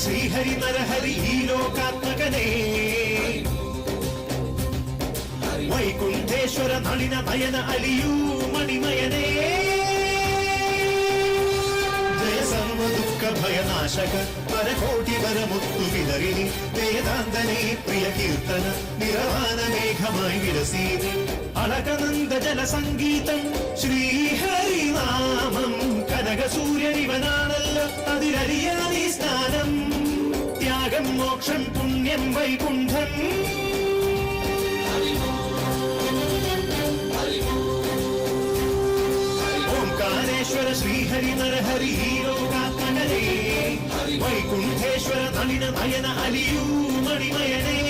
శ్రీహరి నరహరి లోకాత్మకనే. వైకుంఠేశ్వర నళిన నయన అలియూ. ജയ സർവ ദുഃഖ ഭയനാശക പരകോടി വരമുത്തു വിതറിനി. വേദാന്തനേ പ്രിയ കീർത്തന നിരവാന മേഘമായി വിലസീനി. അളകനന്ദ ജലസംഗീതം ശ്രീഹരിനാമം. കനക സൂര്യനിവനാണല്ലോ അതിലറിയാനീ സ്നാനം. ത്യാഗം മോക്ഷം പുണ്യം വൈകുണ്ഠം. వైకుంఠేశ్వర శ్రీహరి నరహరి లోకాత్మకరే వైకుంఠేశ్వర తనిన నయన అలియూ మణిమయనే.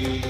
free.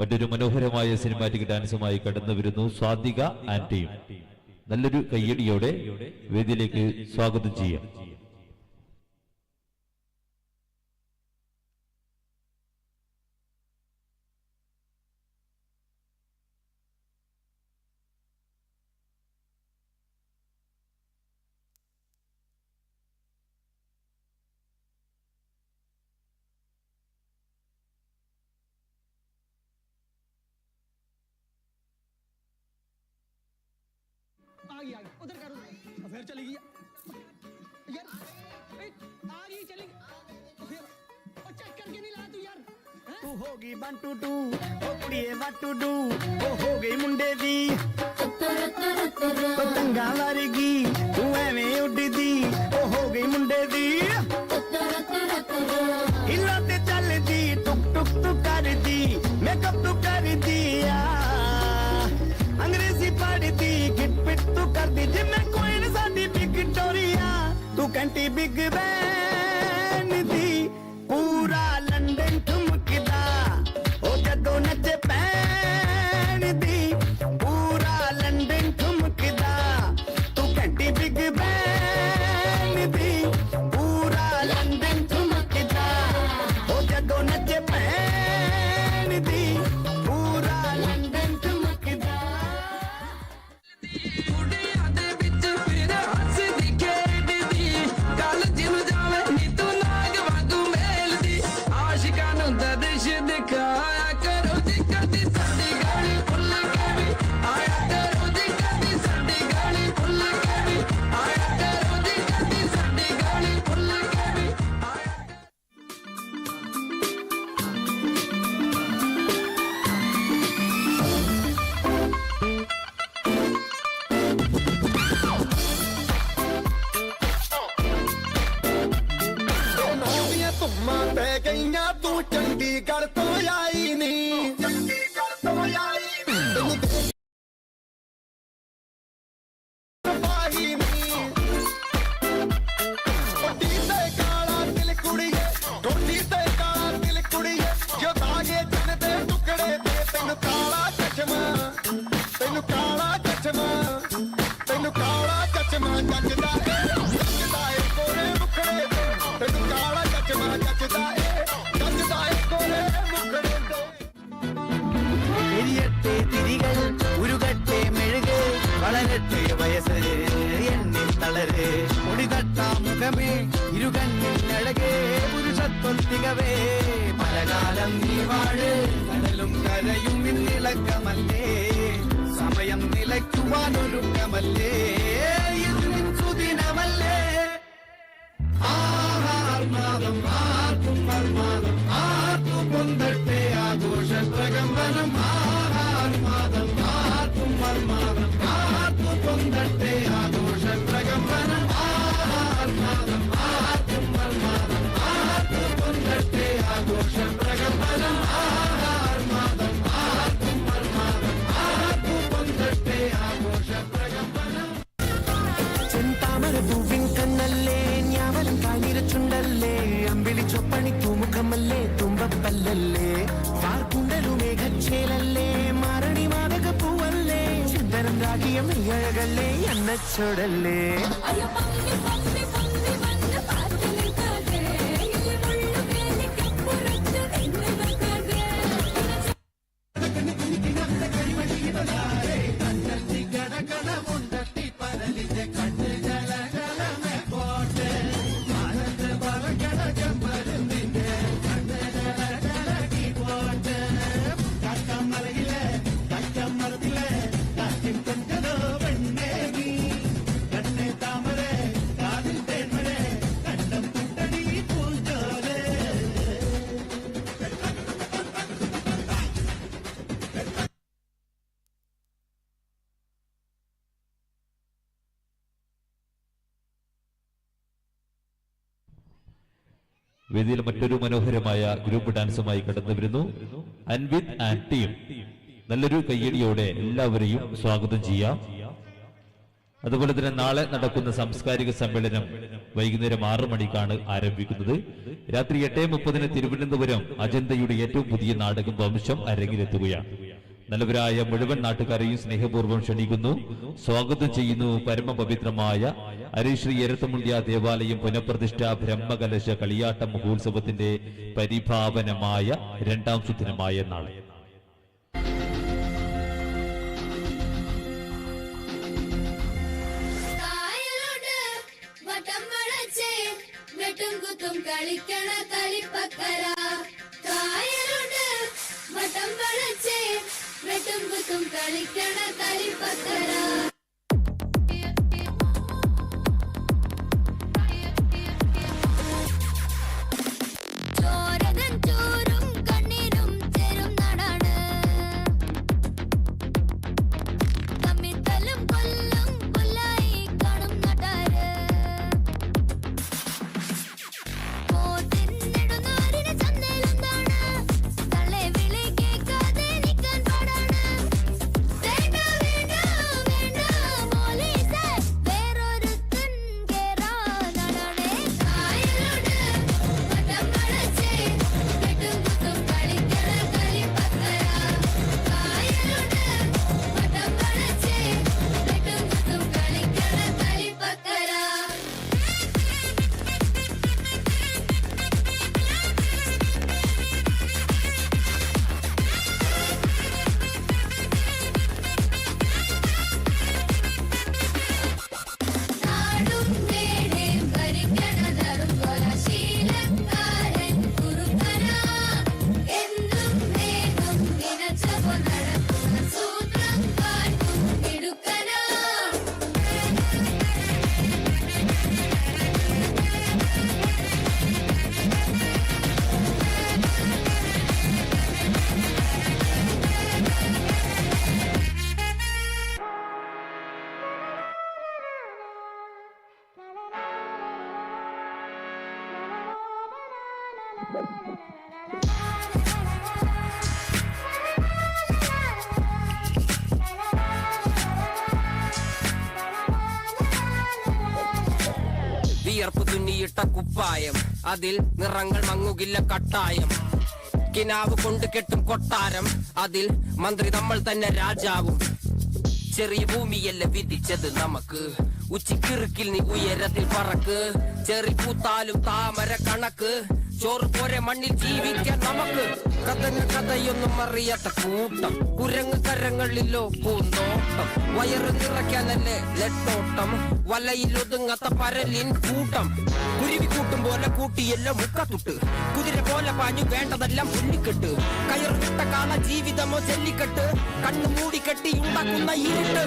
മറ്റൊരു മനോഹരമായ സിനിമാറ്റിക് ഡാൻസുമായി കടന്നു വരുന്നു സ്വാതിക ആന്റിയും നല്ലൊരു കയ്യടിയോടെ വേദിയിലേക്ക് സ്വാഗതം ചെയ്യാം. ਹੋਗੀ 1 ਟੂ 2 ਓ ਕੁੜੀਏ 1 ਟੂ 2 ਓ ਹੋ ਗਈ ਮੁੰਡੇ ਦੀ ਪਤੰਗਾ ਵਰਗੀ ਤੂੰ ਐਵੇਂ ਉੱਡਦੀ ਓ ਹੋ ਗਈ ਮੁੰਡੇ ਦੀ ਹਿੱਲਾ ਤੇ ਚੱਲਦੀ ਟੁਕ ਟੁਕ ਟੁਕ ਕਰਦੀ ਮੇਕਅਪ ਤੂੰ ਕਰਦੀ ਆ ਅੰਗਰੇਜ਼ੀ ਪੜਦੀ ਗਿਟ ਪਿਟ ਤੂੰ ਕਰਦੀ ਜਿਵੇਂ ਕੋਈ ਸਾਡੀ ਬਿਗ ਟੋਰੀਆ ਤੂੰ ਕੰਟੀ ਬਿਗ ਬੈਂ നീവാഴ് കടലും കരയും ഇന്നിളക്കമല്ലേ സമയം നിലയ്ക്കുവാൻ ഒരുക്കമല്ലേ? ഇതിനും സുദിനമല്ലേ? ആഹാർമാദം ആർക്കും പർമാദം చొప్పని తూము కమ్మల్లే తుంబ పల్లల్లే పార్కుండలు మేఘచ్చేలల్లే మారణి మాదక పువ్వల్లే చిద్దరం రాగియం అయ్యగల్లే అన్న చూడల్లే വേദിയിൽ മറ്റൊരു മനോഹരമായ ഗ്രൂപ്പ് ഡാൻസുമായി കടന്നു വരുന്നു. അൻവിത് ആൻഡ് ടീം നല്ലൊരു കയ്യടിയോടെ എല്ലാവരെയും സ്വാഗതം ചെയ്യാം. അതുപോലെ തന്നെ നാളെ നടക്കുന്ന സാംസ്കാരിക സമ്മേളനം വൈകുന്നേരം ആറു മണിക്കാണ് ആരംഭിക്കുന്നത്. രാത്രി എട്ടേ മുപ്പതിന് തിരുവനന്തപുരം അജന്തയുടെ ഏറ്റവും പുതിയ നാടകം വംശം അരങ്ങിലെത്തുകയാണ്. നല്ലവരായ മുഴുവൻ നാട്ടുകാരെയും സ്നേഹപൂർവം ക്ഷണിക്കുന്നു. സ്വാഗതം ചെയ്യുന്നു പരമപവിത്രമായ അരിശ്രീ എരത്തമുണ്ട്യ ദേവാലയം പുനഃപ്രതിഷ്ഠ ബ്രഹ്മകലശ കളിയാട്ട മഹോത്സവത്തിന്റെ പരിഭാവനമായ രണ്ടാം സുദിനമായ നാളെ കളിക്കണ കളിപ്പക്കര കുത്തും കളിക്കണ വിയർപ്പ് തുന്നിയിട്ട കുപ്പായം. അതിൽ നിറങ്ങൾ മങ്ങുകില്ല കട്ടായം. കിനാവ് കൊണ്ട് കെട്ടും കൊട്ടാരം. അതിൽ മന്ത്രി നമ്മൾ തന്നെ രാജാവും. ചെറിയ ഭൂമിയല്ല വിധിച്ചത് നമുക്ക്. ഉച്ചിക്കിറുക്കിൽ നീ ഉയരത്തിൽ പറക്ക്. ചെറി പൂത്താലും താമര കണക്ക്. ചോറ് പോരെ മണ്ണിൽ ജീവിക്കാൻ നമുക്ക്. കഥങ്ങ് കഥയൊന്നും അറിയാത്ത കൂട്ടം. കുരങ്ങ് കരങ്ങളിലോ പൂന്തോട്ടം. വയറ് നിറയ്ക്കാനല്ലേ ലെട്ടോട്ടം. വലയിൽ ഒതുങ്ങാത്ത പരലിൻ കൂട്ടം. കുരുവി കൂട്ടും പോലെ കൂട്ടിയെല്ലാം മുക്കത്തുട്ട് കുതിര പോലെ പാഞ്ഞു വേണ്ടതെല്ലാം പുല്ലിക്കെട്ട്. കയറ് വിട്ട കാള ജീവിതമോ ചെല്ലിക്കെട്ട് കണ്ണു മൂടിക്കെട്ടി ഉണ്ടാക്കുന്ന ഇരുട്ട്.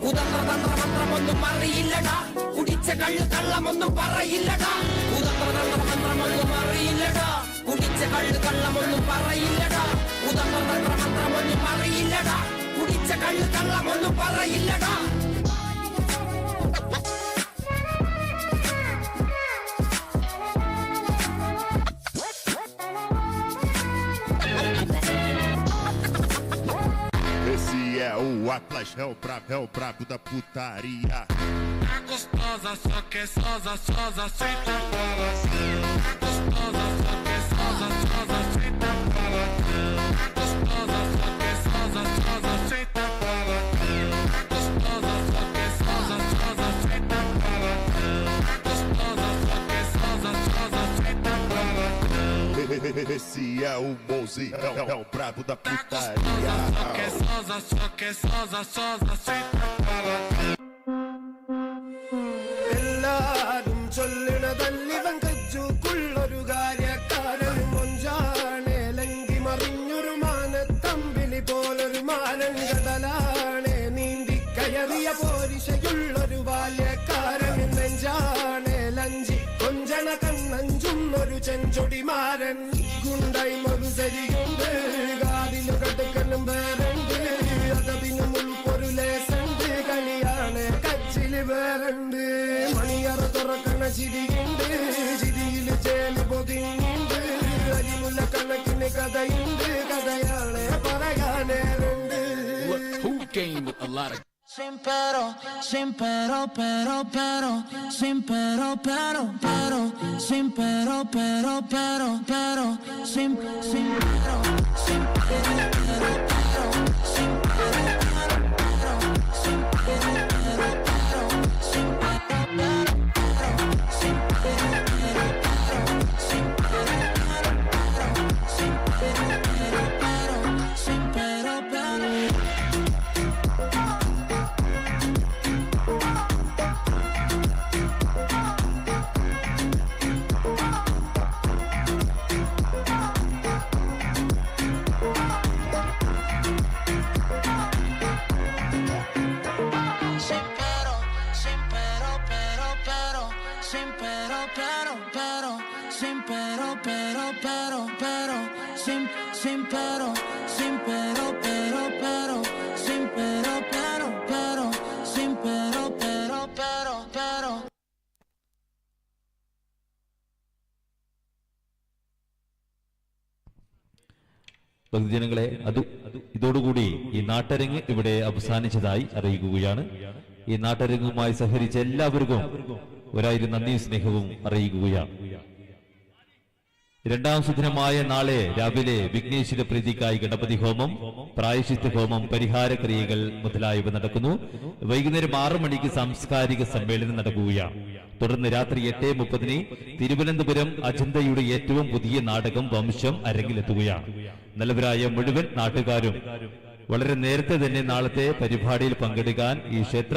കുതന്ത്രതന്ത്രമന്ത്രമൊന്നും അറിയില്ലടാ. കുടിച്ച കള്ള് കള്ളമൊന്നും പറയില്ലടാ. കുതന്ത്രതന്ത്രമന്ത്രമൊന്നും അറിയില്ലടാ. കുടിച്ച കള്ള് കള്ളമൊന്നും പറയില്ലടാ. കുതന്ത്രതന്ത്രമന്ത്രമൊന്നും അറിയില്ലടാ. കുടിച്ച കള്ള് കള്ളമൊന്നും പറയില്ലടാ. Atlas, réu brabo, réu brabo da putaria. A gostosa, só que é sosa, sosa, sem comparação. A gostosa, só que é sosa, sosa, sem comparação. Esse é o Mozi, é, é o brabo da Só que é sosa, só que é sosa, sosa, aceita para എല്ലാരും ചൊല്ലണതല്ലിവൻ കജ്ജുക്കുള്ളൊരു കാര്യക്കാരൻ മൊഞ്ചാണ് ലങ്കി മറിഞ്ഞൊരു മാനത്തമ്പിളി പോലൊരു മാനൻ കടലാണ് നീന്തി കയറിയ പോരിശയുള്ളൊരു ബാല്യക്കാരൻ നെഞ്ചാണ് ലഞ്ചി കൊഞ്ചണ കണ്ണഞ്ചുന്നൊരു ചെഞ്ചൊടിമാരൻ ഗുണ്ടായി ചിരിയുണ്ട് ചിരിയില് ചേല് പൊതിഞ്ഞുണ്ട് അരിമുല്ല കണക്കിന് കഥയുണ്ട് കഥയാണ് പറയാനേ came with a lot of Sin pero, sin pero, pero, pero, sin pero, pero, pero, sin pero, pero, pero, pero, sin, sin pero, sin pero, pero, pero, ഭക്തജനങ്ങളെ അത് ഇതോടുകൂടി ഈ നാട്ടരങ്ങ് ഇവിടെ അവസാനിച്ചതായി അറിയിക്കുകയാണ്. ഈ നാട്ടരങ്ങുമായി സഹകരിച്ച എല്ലാവർക്കും ഒരായിരം നന്ദിയും സ്നേഹവും അറിയിക്കുകയാണ്. രണ്ടാം സുദിനമായ നാളെ രാവിലെ വിഘ്നേശ്വര പ്രീതിക്കായി ഗണപതി ഹോമം പ്രായശിത്യ ഹോമം പരിഹാര ക്രിയകൾ മുതലായവ നടക്കുന്നു. വൈകുന്നേരം ആറു മണിക്ക് സാംസ്കാരിക സമ്മേളനം നടക്കുകയാണ്. തുടർന്ന് രാത്രി എട്ട് മുപ്പതിന് തിരുവനന്തപുരം അജന്തയുടെ ഏറ്റവും പുതിയ നാടകം വംശം അരങ്ങിലെത്തുകയാണ്. നല്ലവരായ മുഴുവൻ നാട്ടുകാരും വളരെ നേരത്തെ തന്നെ നാളത്തെ പരിപാടിയിൽ പങ്കെടുക്കാൻ ഈ ക്ഷേത്ര